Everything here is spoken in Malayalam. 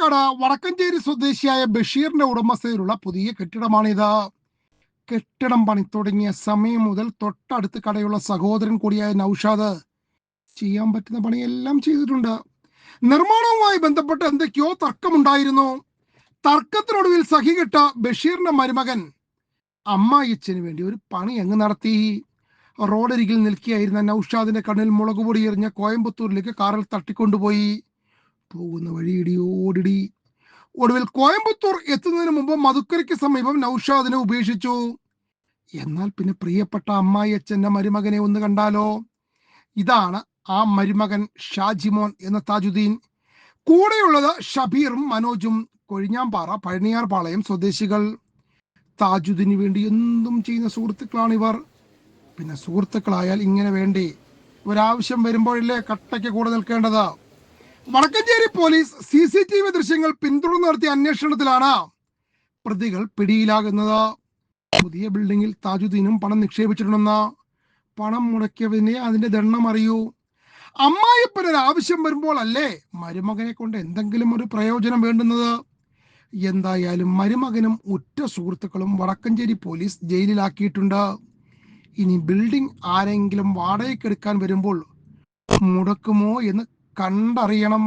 പാലക്കാട് വടക്കഞ്ചേരി സ്വദേശിയായ ബഷീറിന്റെ ഉടമസ്ഥയിലുള്ള പുതിയ കെട്ടിടമാണിത്. കെട്ടിടം പണി തുടങ്ങിയ സമയം മുതൽ തൊട്ടടുത്ത് കടയുള്ള സഹോദരൻ കൂടിയായ നൌഷാദ് ചെയ്യാൻ പറ്റുന്ന പണിയെല്ലാം ചെയ്തിട്ടുണ്ട്. നിർമ്മാണവുമായി ബന്ധപ്പെട്ട് എന്തൊക്കെയോ തർക്കമുണ്ടായിരുന്നു. തർക്കത്തിനൊടുവിൽ സഹികെട്ട ബഷീറിന്റെ മരുമകൻ അമ്മായിച്ചന് വേണ്ടി ഒരു പണി അങ്ങ് നടത്തി. റോഡരികിൽ നിൽക്കുകയായിരുന്ന നൌഷാദിന്റെ കണ്ണിൽ മുളകുപൊടി എറിഞ്ഞ കോയമ്പത്തൂരിലേക്ക് കാറിൽ തട്ടിക്കൊണ്ടുപോയി. പോകുന്ന വഴി ഇടിയോടിടി ഒടുവിൽ കോയമ്പത്തൂർ എത്തുന്നതിന് മുമ്പ് മധുക്കരയ്ക്ക് സമീപം നൌഷാദിനെ ഉപേക്ഷിച്ചു. എന്നാൽ പിന്നെ പ്രിയപ്പെട്ട അമ്മായി അച്ഛന്റെ മരുമകനെ ഒന്ന് കണ്ടാലോ? ഇതാണ് ആ മരുമകൻ ഷാജിമോൻ എന്ന താജുദ്ദീൻ. കൂടെയുള്ളത് ഷബീറും മനോജും കൊഴിഞ്ഞാമ്പാറ പഴനിയാർ പാളയം സ്വദേശികൾ. താജുദ്ദീന് വേണ്ടി എന്തും ചെയ്യുന്ന സുഹൃത്തുക്കളാണിവർ. പിന്നെ സുഹൃത്തുക്കളായാൽ ഇങ്ങനെ വേണ്ടേ? ഒരാവശ്യം വരുമ്പോഴല്ലേ കട്ടയ്ക്ക് കൂടെ നിൽക്കേണ്ടത്? Vadakkancheri police C C T V ദൃശ്യങ്ങൾ പിന്തുടർന്ന് നടത്തിയ അന്വേഷണത്തിലാണ് പ്രതികൾ പിടിയിലാകുന്നത്. പുതിയ ബിൽഡിംഗിൽ താജുദ്ദീനും പണം നിക്ഷേപിച്ചിട്ടുണ്ടെന്ന് പണം മുടക്കിയതിനെ അതിന്റെ ദണ്ണം അറിയൂ. അമ്മായിപ്പനൊരു ആവശ്യം വരുമ്പോൾ അല്ലേ മരുമകനെ കൊണ്ട് എന്തെങ്കിലും ഒരു പ്രയോജനം വേണ്ടുന്നത്? എന്തായാലും മരുമകനും ഉറ്റ സുഹൃത്തുക്കളും വടക്കഞ്ചേരി പോലീസ് ജയിലിലാക്കിയിട്ടുണ്ട്. ഇനി ബിൽഡിംഗ് ആരെങ്കിലും വാടകയ്ക്കെടുക്കാൻ വരുമ്പോൾ മുടക്കുമോ എന്ന് കണ്ടറിയണം